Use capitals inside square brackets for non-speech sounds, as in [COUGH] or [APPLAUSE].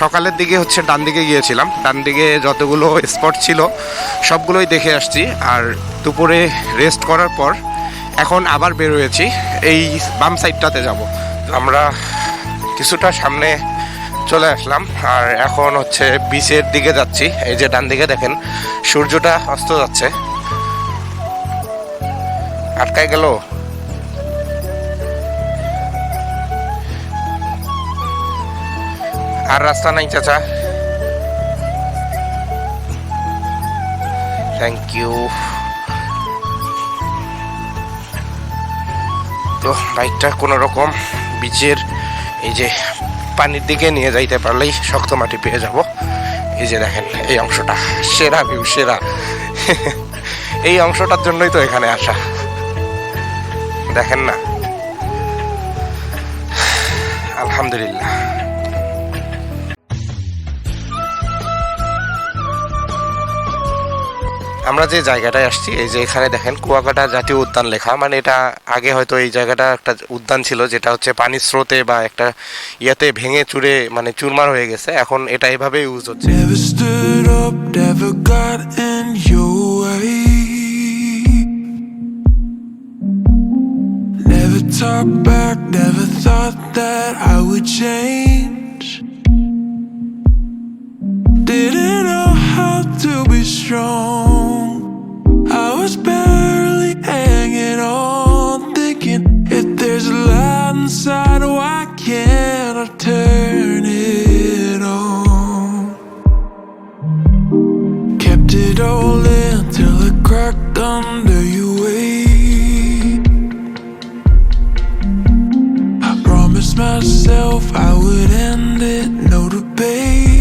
সকালের দিকে হচ্ছে ডান দিকে গিয়েছিলাম। ডান দিকে যতগুলো স্পট ছিল, সবগুলোই দেখে আসছি। আর দুপুরে রেস্ট করার পর এখন আবার বের হয়েছি এই বাম সাইডটাতে যাব। আমরা কিছুটা সামনে চলে আসলাম। আর এখন হচ্ছে বিচের দিকে যাচ্ছি। এই যে ডান দিকে দেখেন, সূর্যটা অস্ত যাচ্ছে। আটকায় গেল? আর রাস্তা নাই চাচা থ্যাংক ইউ তো, বাইকটা কোনো রকম বিচের এই যে পানির দিকে নিয়ে যাইতে পারলেই শক্ত মাটি পেয়ে যাব। এই যে দেখেন, এই অংশটা সেরা ভিউ সেরা। [LAUGHS] এই অংশটার জন্যই তো এখানে আসা। দেখেন না। আলহামদুলিল্লাহ। আমরা যে জায়গাটায় আসছি এই যে এখানে দেখেন কুয়াকাটা জাতীয় উদ্যান লেখা। মানে এটা আগে হয়তো এই জায়গাটা একটা উদ্যান ছিল যেটা হচ্ছে পানির স্রোতে বা একটা ইয়াতে ভেঙে চুরে মানে চুরমার হয়ে গেছে। এখন এটা এভাবে ইউজ হচ্ছে। Talked back, never thought that I would change. Kept it all in till it cracked under your weight. I promised myself I would end it, no debate.